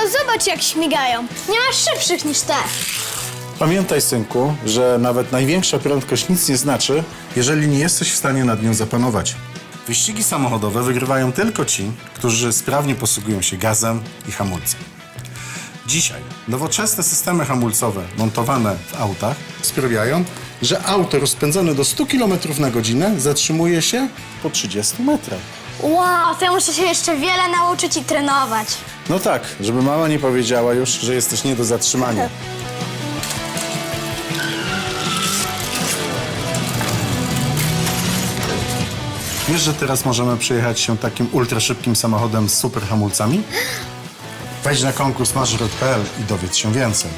Zobacz jak śmigają. Nie masz szybszych niż te. Pamiętaj, synku, że nawet największa prędkość nic nie znaczy, jeżeli nie jesteś w stanie nad nią zapanować. Wyścigi samochodowe wygrywają tylko ci, którzy sprawnie posługują się gazem i hamulcem. Dzisiaj nowoczesne systemy hamulcowe montowane w autach sprawiają, że auto rozpędzone do 100 km na godzinę zatrzymuje się po 30 metrach. Wow, to ja muszę się jeszcze wiele nauczyć i trenować. No tak, żeby mama nie powiedziała już, że jesteś nie do zatrzymania. Wiesz, że teraz możemy przejechać się takim ultraszybkim samochodem z super hamulcami? Wejdź na konkurs marzrot.pl i dowiedz się więcej.